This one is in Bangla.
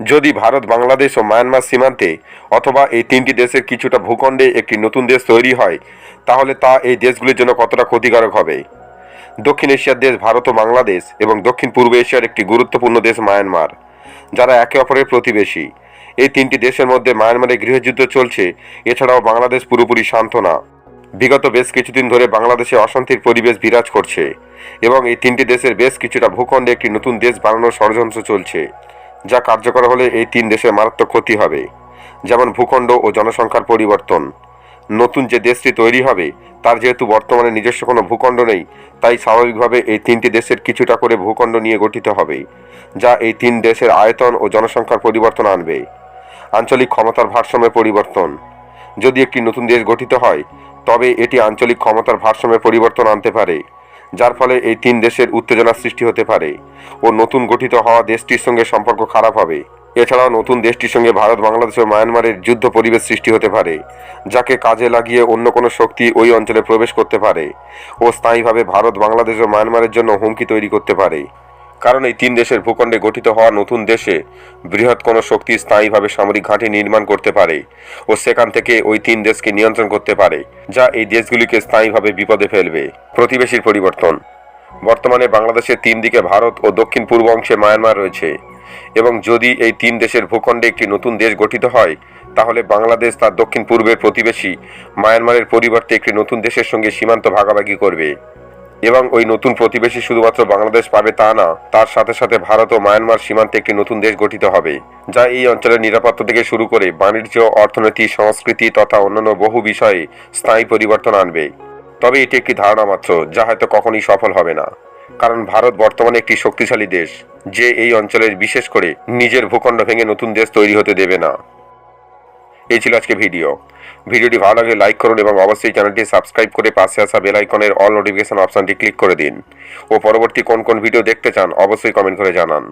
যদি ভারত, বাংলাদেশ ও মায়ানমার সীমান্তে অথবা এই তিনটি দেশের কিছুটা ভূখণ্ডে একটি নতুন দেশ তৈরি হয়, তাহলে তা এই দেশগুলির জন্য কতটা ক্ষতিকারক হবে? দক্ষিণ এশিয়ার দেশ ভারত ও বাংলাদেশ এবং দক্ষিণ পূর্ব এশিয়ার একটি গুরুত্বপূর্ণ দেশ মায়ানমার, যারা একে অপরের প্রতিবেশী। এই তিনটি দেশের মধ্যে মায়ানমারে গৃহযুদ্ধ চলছে, এছাড়াও বাংলাদেশ পুরোপুরি শান্ত না। বিগত বেশ কিছুদিন ধরে বাংলাদেশে অশান্তির পরিবেশ বিরাজ করছে এবং এই তিনটি দেশের বেশ কিছুটা ভূখণ্ডে একটি নতুন দেশ বানানোর ষড়যন্ত্র চলছে। যা কার্যকর হলে এই তিন দেশের মারাত্মক ক্ষতি হবে, যেমন ভূখণ্ড ও জনসংখ্যার পরিবর্তন। নতুন যে দেশটি তৈরি হবে, তার যেহেতু বর্তমানে নিজস্ব কোনো ভূখণ্ড নেই, তাই স্বাভাবিকভাবে এই তিনটি দেশের কিছুটা করে ভূখণ্ড নিয়ে গঠিত হবে, যা এই তিন দেশের আয়তন ও জনসংখ্যার পরিবর্তন আনবে। আঞ্চলিক ক্ষমতার ভারসাম্যের পরিবর্তন। যদি একটি নতুন দেশ গঠিত হয়, তবে এটি আঞ্চলিক ক্ষমতার ভারসাম্যের পরিবর্তন আনতে পারে। যার ফলে এই তিন দেশের উত্তেজনা সৃষ্টি হতে পারে ও নতুন গঠিত হওয়া দেশটির সঙ্গে সম্পর্ক খারাপ হবে। এছাড়াও নতুন দেশটির সঙ্গে ভারত, বাংলাদেশ ও মায়ানমারের যুদ্ধ পরিবেশ সৃষ্টি হতে পারে, যাকে কাজে লাগিয়ে অন্য কোনো শক্তি ওই অঞ্চলে প্রবেশ করতে পারে ও স্থায়ীভাবে ভারত, বাংলাদেশ ও মায়ানমারের জন্য হুমকি তৈরি করতে পারে। কারণ এই তিন দেশের ভূখণ্ডে গঠিত হওয়া নতুন দেশে বৃহৎ কোনো শক্তি স্থায়ীভাবে সামরিক ঘাঁটি নির্মাণ করতে পারে ও সেখান থেকে ওই তিন দেশকে নিয়ন্ত্রণ করতে পারে, যা এই দেশগুলিকে স্থায়ীভাবে বিপদে ফেলবে। প্রতিবেশীর পরিবর্তন। বর্তমানে বাংলাদেশের তিন দিকে ভারত ও দক্ষিণ পূর্ব অংশে মায়ানমার রয়েছে এবং যদি এই তিন দেশের ভূখণ্ডে একটি নতুন দেশ গঠিত হয়, তাহলে বাংলাদেশ তার দক্ষিণ পূর্বের প্রতিবেশী মায়ানমারের পরিবর্তে একটি নতুন দেশের সঙ্গে সীমান্ত ভাগাভাগি করবে। এবং ওই নতুন প্রতিবেশী শুধুমাত্র বাংলাদেশ পাবে তা না, তার সাথে সাথে ভারত ও মায়ানমার সীমান্তে একটি নতুন দেশ গঠিত হবে, যা এই অঞ্চলের নিরাপত্তা থেকে শুরু করে বাণিজ্য, অর্থনীতি, সংস্কৃতি তথা অন্যান্য বহু বিষয়ে স্থায়ী পরিবর্তন আনবে। তবে এটি একটি ধারণা মাত্র, যা হয়তো কখনই সফল হবে না। কারণ ভারত বর্তমানে একটি শক্তিশালী দেশ, যে এই অঞ্চলের বিশেষ করে নিজের ভূখণ্ড ভেঙে নতুন দেশ তৈরি হতে দেবে না। এই ছিল আজকে ভিডিও। ভিডিওটি ভালো লাগলে লাইক করুন এবং অবশ্যই চ্যানেলটি সাবস্ক্রাইব করে পাশে আসা বেল আইকনের অল নোটিফিকেশন অপশনটি ক্লিক করে দিন। ও পরবর্তী কোন কোন ভিডিও দেখতে চান, অবশ্যই কমেন্ট করে জানান।